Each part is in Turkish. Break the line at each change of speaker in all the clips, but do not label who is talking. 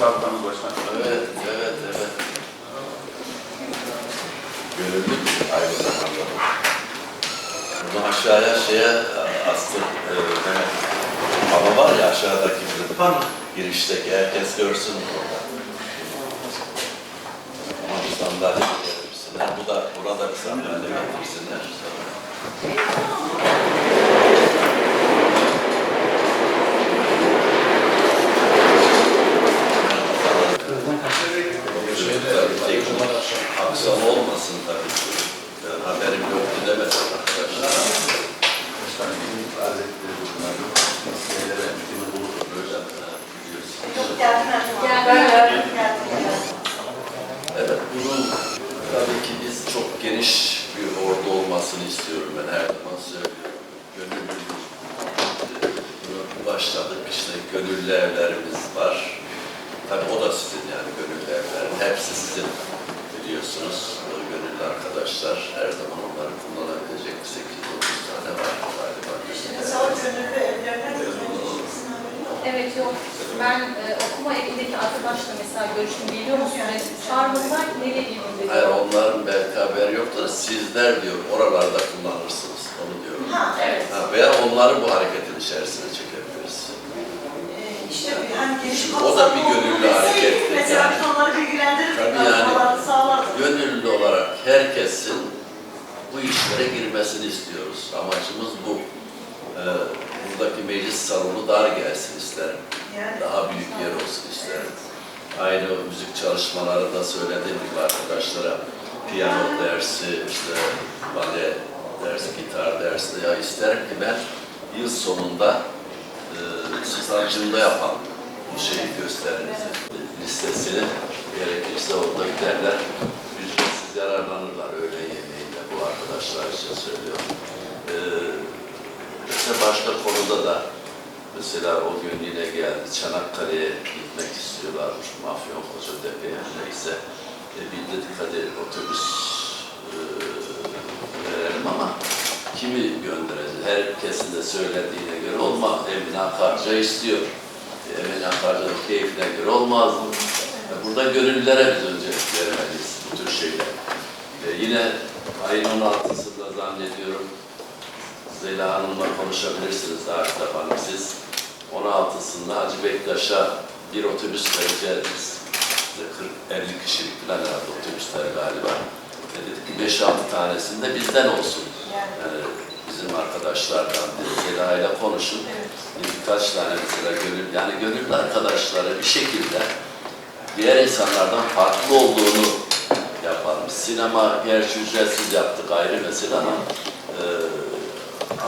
Kalkanız başkanım.
Evet, evet, evet. Gönüllü aynı zamanda. Bunu aşağıya şeye astı, e, Mehmet. Hava var ya aşağıdaki bizim. Girişteki herkes görsün burada. Ama bir sandalye getirsinler. Bu da, burada bir sandalye getirsinler. Şeyde, tek aksam olmasın tabii. Ben haberim yoktu demesin arkadaşlar.
Başkanım bizim aletleri bunlar yok. Şeylere emeğini bulur. Böyle ha, biliyorsun.
Yok geldiler.
Geldiler.
Geldiler.
Evet, bunun tabii ki biz çok geniş bir ordu olmasını istiyorum ben her zaman söylüyorum. Gönüllü başladık işte gönüllü evlerimiz var. Tabii o da sizin yani gönüllü evlerin. Hepsi sizin biliyorsunuz. O gönüllü arkadaşlar her zaman onları kullanabilecek 8-9 tane var galiba.
Gönüllü haberi yok.
Evet yok. Ben e, okuma evindeki arkadaşla mesela görüştüm. Geliyor musunuz? Çağırmadılar ki nereye geliyorum dedi.
Hayır onların belki haberi yoktur. Sizler diyor oralarda kullanırsınız. Onu diyorum.
Ha,
Evet.
Ha, veya onları bu hareketin içerisine çekebiliriz.
e, işte bir hani geniş
Şimdi o da bir gönüllü hareket
Mesela
yani.
biz onları bilgilendirirdik.
Tabii yani. Gönüllü olarak herkesin bu işlere girmesini istiyoruz. Amacımız bu. Ee, buradaki meclis salonu dar gelsin isterim. Daha büyük yer olsun isterim. Aynı müzik çalışmaları da söylediğim gibi arkadaşlara. Piyano dersi, işte bale dersi, gitar dersi. Ya isterim ki ben yıl sonunda e, stadyumda yapan bu şeyi gösterinizi. Listesini gerekirse orada giderler. Ücretsiz yararlanırlar öğle yemeğiyle bu arkadaşlar için söylüyorum. E, işte başka konuda da Mesela o gün yine geldi Çanakkale'ye gitmek istiyorlar Mafyon Kocatepe'ye neyse. E, bir dedik hadi otobüs e, verelim ama kimi göndereceğiz? Herkesin de söylediğine göre olmaz. Emine Akarca istiyor. E, Emine Akarca'nın keyfine göre olmaz mı? E, burada gönüllülere biz öncelik vermeliyiz bu tür şeyler. E, yine ayın 16'sında zannediyorum Zeyla Hanım'la konuşabilirsiniz kitap hanım siz. 16'sında Hacı Bektaş'a bir otobüs vereceğiz biz. Bize 40-50 kişilik falan herhalde otobüsler galiba. Dedik ki 5-6 tanesinde bizden olsun.
Yani.
Bizim arkadaşlardan Zeyla ile konuşun.
Evet.
Birkaç tane mesela gönül, yani gönüllü arkadaşları bir şekilde diğer insanlardan farklı olduğunu yapalım. Sinema gerçi ücretsiz yaptık ayrı mesele ama e,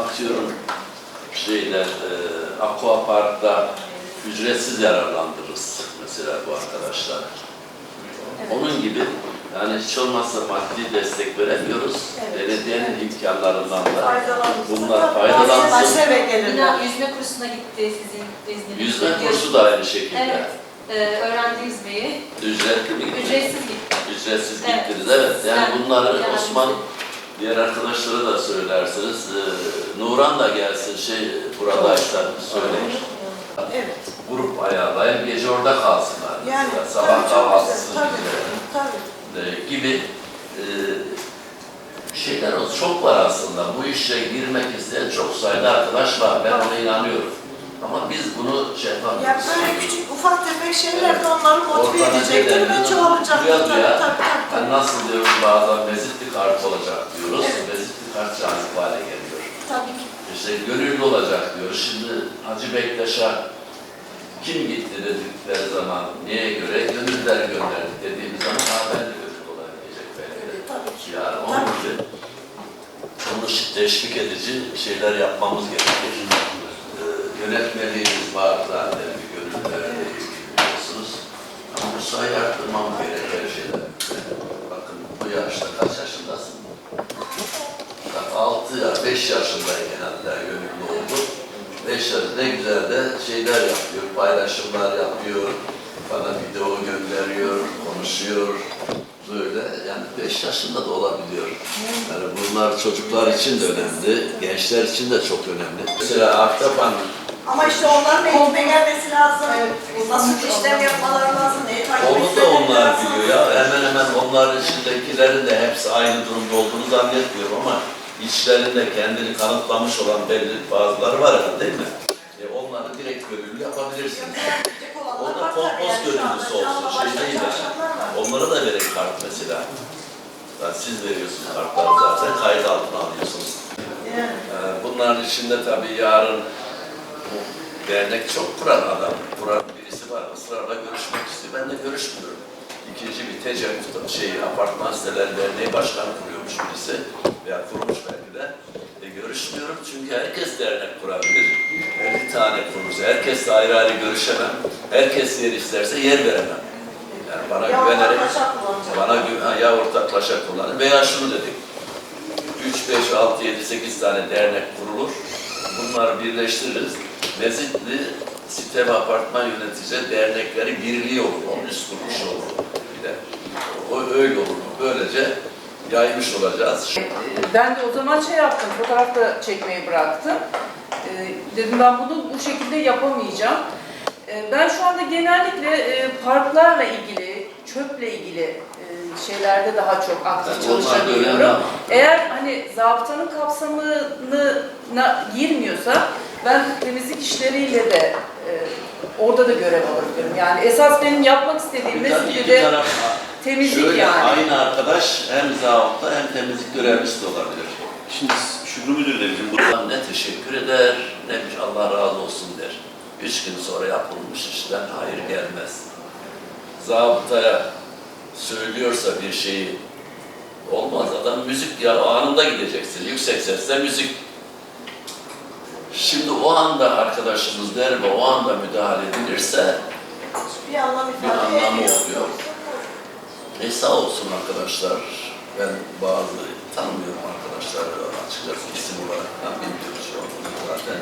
atıyorum şeyler, e, Aqua Park'ta ücretsiz yararlandırırız mesela bu arkadaşlar. Onun gibi yani hiç olmazsa maddi destek veremiyoruz.
Evet.
Belediyenin imkanlarından da bunlar faydalansın.
Gelirler.
yüzme kursuna gitti sizin izninizle.
Yüzme kursu da aynı şekilde.
Evet. E, öğrendi yüzmeyi.
Ücretli mi gitti?
Ücretsiz gitti.
Ücretsiz
Evet.
gittiniz. Evet. Yani
Yani-
bunları
yani-
Osman diğer arkadaşlara da söylersiniz. Ee, Nuran da gelsin şey buradaysa söyleyin.
Evet.
Grup ayarlayın. Gece orada kalsınlar.
Yani
Mesela sabah kahvaltısı.
Tabii. Tabii.
e, gibi e, şeyler olsun. Çok var aslında. Bu işe girmek isteyen çok sayıda arkadaş var. Ben ona inanıyorum. Ama biz bunu şey
Ya
yapamayız.
böyle küçük ufak tefek şeyler de onları motive
Ortada
edecektir ve çoğalacaktır. Tabii
ya.
tabii
Yani nasıl diyoruz bazen mezitli kart olacak diyoruz.
Evet.
Mezitli kart cazip hale geliyor.
Tabii ki.
İşte gönüllü olacak diyoruz. Şimdi Hacı Bektaş'a kim gitti dedikleri zaman neye göre gönüller gönderdik dediğimiz zaman ha ben de gönüllü olabilecek belki de.
Tabii ki.
Yani onun gibi onu teşvik edici şeyler yapmamız gerekir. Ee, yönetmeliğimiz var zaten gönüllülere de biliyorsunuz. Ama bu sayı arttırmam Bak 6 ya 5 yaşındayken hatta gönüllü oldu. 5 yaş ne güzel de şeyler yapıyor, paylaşımlar yapıyor. Bana video gönderiyor, konuşuyor. Böyle yani 5 yaşında da olabiliyor. Yani bunlar çocuklar için de önemli, gençler için de çok önemli. Mesela Ahtap Hanım
Ama işte onların eğitime gelmesi lazım. Nasıl işlem yapmaları lazım, neyi takip
Onu da
etmeleri
onlar
lazım.
biliyor ya. Hemen hemen onların içindekilerin de hepsi aynı durumda olduğunu zannetmiyorum ama içlerinde kendini kanıtlamış olan belli bazıları var herhalde değil mi? E onları direkt gönüllü yapabilirsiniz.
Yapacak olanlar
Orada
var
kompos
tabii. Yani şu anda
gönüllüsü olsun, şey değil yani. Onlara da verin kart mesela. Yani siz veriyorsunuz kartları zaten kayıt altına alıyorsunuz. Ee, Bunların içinde tabii yarın bu dernek çok kuran adam, kuran birisi var. Israrla görüşmek istiyor. Ben de görüşmüyorum. İkinci bir tecavüz şey, apartman siteler derneği başkanı kuruyormuş birisi. Veya. E, görüşmüyorum çünkü herkes dernek kurabilir. 50 tane kurursa, herkesle ayrı ayrı görüşemem. Herkes yer isterse yer veremem. Yani bana
Ya
güvenerek bana gü- ha, ya ortaklaşa kullanın veya şunu dedik. 3, 5, 6, 7, 8 tane dernek kurulur. Bunları birleştiririz. Mezitli site ve apartman yönetici dernekleri birliği olur. Onun üst kuruluşu olur. Bir de. O öyle olur. Böylece yaymış olacağız.
Ben de o zaman şey yaptım, fotoğraf da çekmeyi bıraktım. Ee, dedim ben bunu bu şekilde yapamayacağım. Ee, ben şu anda genellikle e, parklarla ilgili, çöple ilgili e, şeylerde daha çok aktif
Yani
çalışabiliyorum. Eğer hani zabıtanın kapsamına girmiyorsa ben temizlik işleriyle de e, orada da görev alabiliyorum. Yani esas benim yapmak istediğim
Bir,
temizlik
şöyle
yani.
aynı arkadaş hem zabıta hem temizlik görevlisi de olabilir.
Şimdi Şükrü Müdür de bizim bu
Buradan ne teşekkür eder ne bir Allah razı olsun der. Üç gün sonra yapılmış işten hayır gelmez. Zabıtaya söylüyorsa bir şeyi olmaz adam müzik ya anında gideceksin yüksek sesle müzik. Şimdi o anda arkadaşımız der ve o anda müdahale edilirse
Bir anlam
bir anlamı oluyor. E sağ olsun arkadaşlar. Ben bazı tanımıyorum arkadaşlar açıkçası isim olarak. Ben bilmiyorum şu an zaten.